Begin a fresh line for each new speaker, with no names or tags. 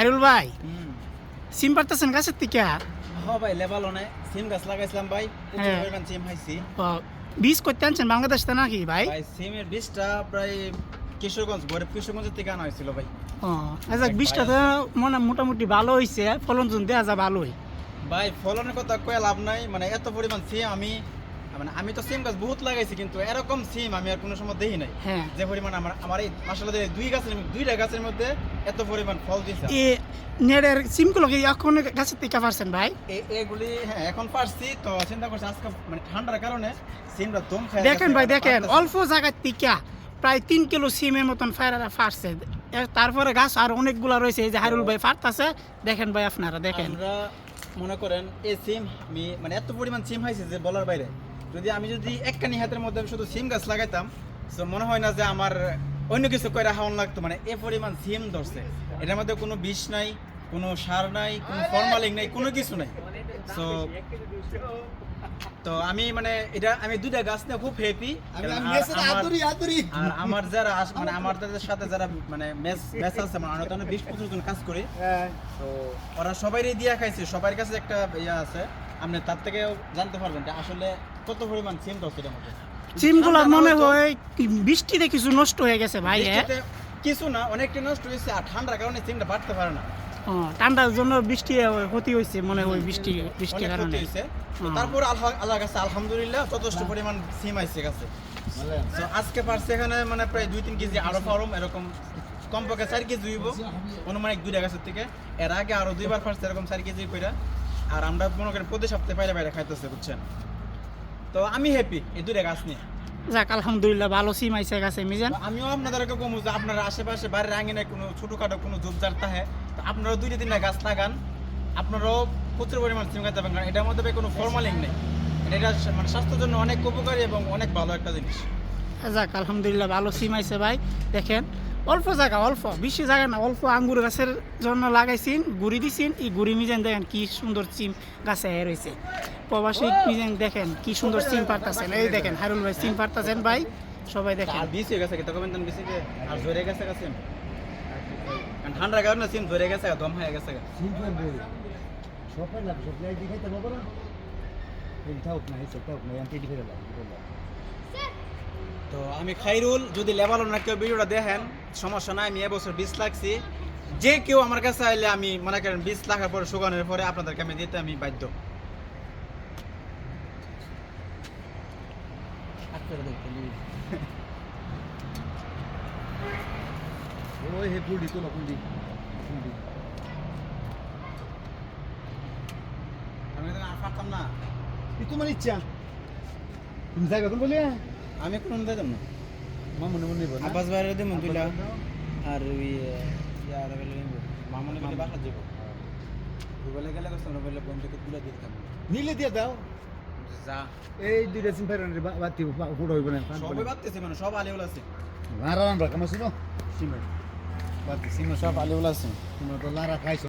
হাইরুল ভাই সিম পারতেছেন গাছের থেকে?
ভাই লেবাল অনে সিম গাছ লাগাইছিলাম ভাই
হ্যাঁ।
সিম খাইছি
ও, বীজ করতে আনছেন বাংলাদেশ থেকে নাকি ভাই?
সিমের বীজটা প্রায় কিশোরগঞ্জ গরিব কিশোরগঞ্জের থেকে আনা হয়েছিল ভাই।
আচ্ছা বীজটা তো মনে মোটামুটি ভালো হয়েছে ফলন জন দেওয়া যা ভালোই।
ভাই ফলনের কথা কয়ে লাভ নাই মানে এত পরিমাণ সিম আমি মানে আমি তো সিম গাছ বহুত লাগাইছি কিন্তু এরকম সিম আমি আর কোনো সময় দেখি নাই।
হ্যাঁ।
যে পরিমাণ আমার আমার এই মাসাল্লাহ দুই গাছের দুইটা গাছের মধ্যে এত পরিমাণ ফল দিয়েছে
এ নেড়ের সিমগুলো কি এখন গাছের থেকে পারছেন ভাই?
এগুলি হ্যাঁ এখন পারছি। তো চিন্তা করছি আজকে মানে ঠান্ডার কারণে সিমটা দম খায়
দেখেন ভাই দেখেন অল্প জায়গার থেকে প্রায় তিন কিলো সিমের মতন ফায়ারা ফাটছে। তারপরে গাছ আর অনেকগুলা রয়েছে এই যে হারুল ভাই ফাটতাছে। দেখেন ভাই আপনারা দেখেন।
মনে করেন এই সিম আমি মানে এত পরিমাণ সিম হয়েছে যে বলার বাইরে। যদি আমি যদি একখানি হাতের মধ্যে শুধু সিম গাছ লাগাইতাম তো মনে হয় না যে আমার অন্য কিছু করে হাওয়ান লাগতো। মানে এ পরিমাণ সিম ধরছে। এটার মধ্যে কোনো বিষ নাই কোনো সার নাই কোনো ফরমালিং নাই কোনো কিছু নাই। সো তো আমি মানে এটা আমি দুইটা গাছ নিয়ে খুব হ্যাপি আর আমার যারা মানে আমাদের সাথে যারা মানে মেস মেস আছে মানে আমরা তো বিশ পঁচিশ জন কাজ করি তো ওরা সবাইরই দিয়া খাইছে। সবার কাছে একটা ইয়া আছে। আপনি তার থেকে জানতে পারবেন যে আসলে কত পরিমাণ সিম মধ্যে?
সিমগুলো মনে হয় বৃষ্টিতে কিছু নষ্ট হয়ে গেছে ভাই হ্যাঁ?
কিছু না অনেকটা নষ্ট হয়েছে আর ঠান্ডার কারণে সিমটা বাড়তে পারে না।
ঠান্ডার জন্য বৃষ্টি ক্ষতি হয়েছে মনে হয় বৃষ্টি বৃষ্টির কারণে।
তারপর আল্লাহ কাছে আলহামদুলিল্লাহ যথেষ্ট পরিমাণ সিম আইছে কাছে। আজকে পারছে এখানে মানে প্রায় দুই তিন কেজি আরও ফারম এরকম কমপক্ষে চার কেজি হইব। অনুমানিক দুইটা গাছের থেকে। এর আগে আরও দুইবার পারছে এরকম চার কেজি কইরা। আর আমরা মনে করেন প্রতি সপ্তাহে বাইরে বাইরে খাইতেছে বুঝছেন? তো আমি হ্যাপি এই দুইটা গাছ নিয়ে।
যাক আলহামদুলিল্লাহ ভালো সিম আইসে গেছে মিজান।
আমিও আপনাদেরকে কমু যে আপনারা আশেপাশে বাড়ির আঙিনায় কোনো ছোটখাটো কোনো জুবজার থাকে তো আপনারাও দুইটা তিনটা গাছ লাগান। আপনারাও প্রচুর পরিমাণ সিম খাইতে পারেন কারণ এটার মধ্যে কোনো ফরমালিং নেই। এটা মানে স্বাস্থ্যের জন্য অনেক উপকারী এবং অনেক ভালো একটা জিনিস।
যাক আলহামদুলিল্লাহ ভালো সিম আইছে ভাই দেখেন। অল্প জায়গা অল্প বেশি জায়গা না অল্প আঙ্গুর গাছের জন্য লাগাইছেন গুড়ি দিছেন এই গুড়ি মিজেন দেখেন কি সুন্দর চিম গাছে হয়ে রয়েছে। প্রবাসী মিজান দেখেন কি সুন্দর চিম পারতাছেন এই দেখেন হারুল ভাই সিম পারতাছেন ভাই সবাই দেখেন।
আর বিষ হয়ে গেছে কি? তখন বেশি দিয়ে আর ধরে গেছে গা সিম কারণ সিম ধরে গেছে দম হয়ে গেছে গা। তো আমি খাইরুল যদি লেবাল না কেউ ভিডিওটা দেখেন সমস্যা নাই আমি এবছর বিশ লাগছি যে কেউ আমার কাছে আইলে আমি মনে করেন বিশ লাখার পরে শুকানোর পরে আপনাদেরকে আমি দিতে আমি বাধ্য।
ওই হে
আমি তো আর পারতাম না।
তোমার ইচ্ছা। তুমি যাইবে কোন বলি
আমি কোনো না।
মা মনে মনে নিব
আব্বাস বাইরে দিম দুইটা আর ওই ইয়ার গেলে মামনি মানে বাসা যাব দুবেলা গেলে কষ্ট না বললে বন্ধুকে তুলে দিতাম
নিলে দিয়ে দাও
যা
এই দুইটা সিম ফাইরান রে বাতি ফুট হইব না
সবাই বাড়তেছে মানে সব আলিউল আছে
লারা রান রাখা মাসিনো সিমে বাতি সিমে
সব আলিউল আছে
তোমরা তো লারা খাইছো